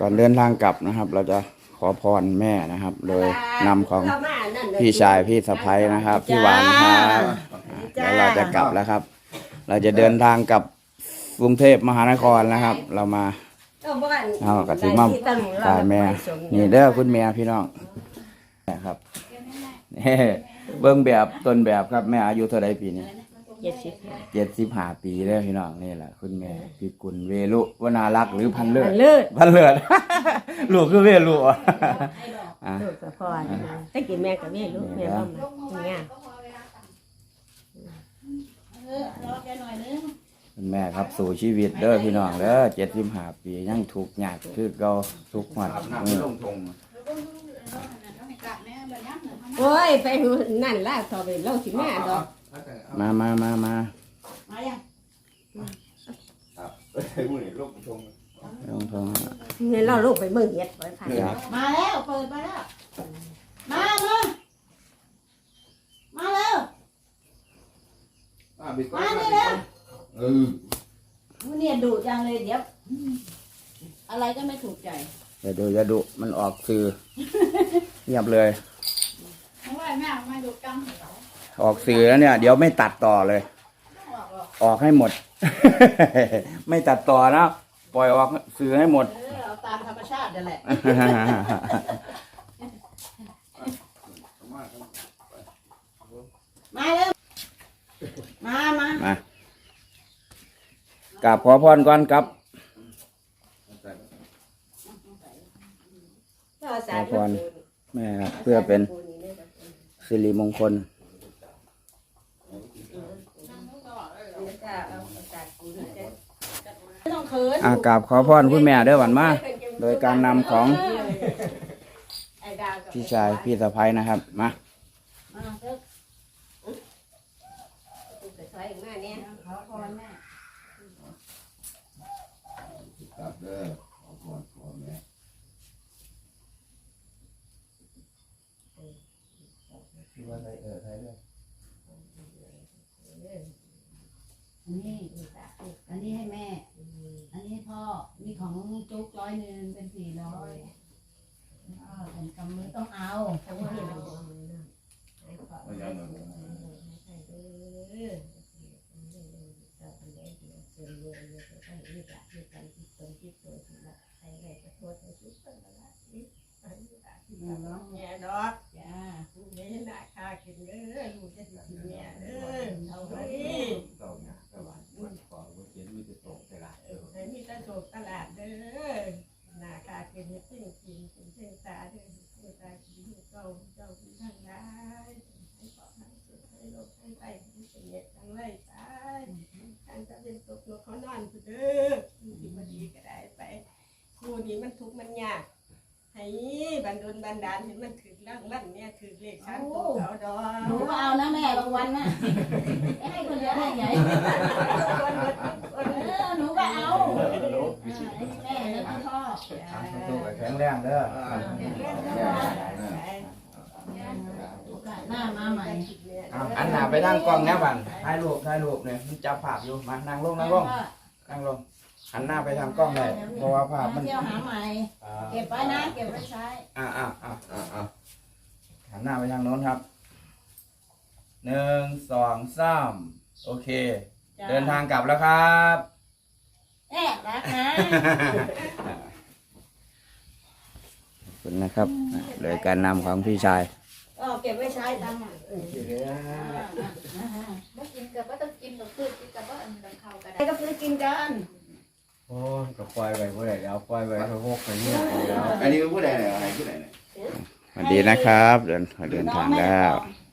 ก่อนเดินทางกลับนะครับ เราจะขอพรแม่นะครับ โดยนำของพี่ชายพี่สะพ้ยนะครับพี่หวานครับอ่าแล้วเราจะกลับแล้วครับ เราจะเดินทางกลับกรุงเทพมหานครนะครับ เรามาเอากะทิมาตายแม่นี่เด้อคุณแม่พี่น้องนะครับนี่เบิ้งแบบต้นแบบครับแม่อายุเท่าไรปีนี้ เจ็ดสิบเจ็ดสิบห้าปีเด้อพี่น้องนี่แหละคุณแม่พี่กุลเวลุวนารักษ์หรือพันเลิศเลิศพันเลิศ ลูกคือเวลุอะอะ ลูกสะพอนถ้ากินแม่กับแม่ลูกแม่บ้ามาเนี่ยคุณแม่ครับสู่ชีวิตเด้อพี่น้องเด้อเจ็ดสิบห้าปียังถูกข์ยากคือเราทุกข์หวัดอืมโอ้ย ไปนั่นล่ะต่อไปเล่าสิแม่ดอก มามามามามายังลงทงเนี่ยเราลูกไปเมืองเฮ็ดไปผ่านครับมาแล้วเปิดมาแล้ว มามามาแล้วมานี่แล้วเออเนี่ยดุจังเลยเดี๋ยวอะไรก็ไม่ถูกใจอย่าดูอย่าดูมันออกสื่อเงียบเลยไม่ไหวแม่ไม่ดุกัง ออกสื่อแล้วเนี่ย เดี๋ยวไม่ตัดต่อเลย ออกให้หมด ไม่ตัดต่อนะปล่อยออกสื่อให้หมดเออเอาตามธรรมชาตินั่นแหละมาแล้วมามามา กราบขอพรก่อนครับแม่ครับเพื่อเป็นสิริมงคล ไม่ต้ องเขินอากราบขอพรคุณแม่เด้อหวันมา โดยการนำของไอ้ดาวกับพี่ชายพี่สะพ้ยนะครับ มามาเถอะไปซอยมาเนี่ยขอพรแม่กลับเด้อขอพรขอแม่ อันนี้ อันนี้ให้แม่ อันนี้ให้พ่อ มีของจุ๊กร้อยหนึ่งเป็นสี่ร้อยอ้าวเป็นกำมือต้องเอาเพราะว่า ไม่ยังเลย แม่ดอกจ้านี่น่าคากินเด้อลูกจะกินแม่เด้อเอาไว้เต่าเนี่ยตลาดบุญขอบุญเขียนมีแต่ตกตลาดเออให้มีแตะโศกตลาดเด้อหน่าคากินให้กินกินกินเส้นตาเด้อเส้นตากินเจ้าเจ้ากินทั้งหลายให้ปอดภัยสุดให้ลกให้ไปให้เป็นเน็ตทั้งไรตายทางจะเป็นตกนกเขานอนผู้เด้อที่มันดีก็ได้ไปคู่นี้มันทุกข์มันยาก ให้บันดลบันดาลเห็นมันถือร่างลั่นเนี่ยถือเลขสามตัวเขาดอกหนูก็เอานะแม่รางวัลน่ะไม่ให้คนเดียวให้ใหญ่เออหนูก็เอาอ่าให้แม่แล้วก็พ่อแข็งแรงเด้อโอกาสหน้ามาใหม่อันหนาไปนั่งกล้องแน่บันถ่ายรูปถ่ายรูปเนี่ยมันจับภาพอยู่มานั่งลงนั่งลงนั่งลง หันหน้าไปทางกล้องเลยเพราะว่าภาพมันเที่ยวหาใหม่ เก็บไว้นะ เก็บไว้ใช้ อ่าอ่าอ่าอ่าอ่าหันหน้าไปทางโน้นครับหนึ่งสองสามโอเค จ้ะ เดินทางกลับแล้วครับ แน่รักนะ ขอบคุณนะครับโดยการนำของพี่ชาย ก็เก็บไว้ใช้ตังค์อะบ่กินกับว่าต้องกินกับพืชกินกับว่าอันดังเขาก็ใครได้ก็ซื้อกินกัน โอ้ก็ปล่อยไปเมื่อไหร่แล้วปล่อยไปเขาพกไปเนี่ยแล้ว อันนี้เป็นผู้ใดเนี่ยอะไรผู้ใดเนี่ย สวัสดีนะครับ เดินเดินทางแล้ว น้อง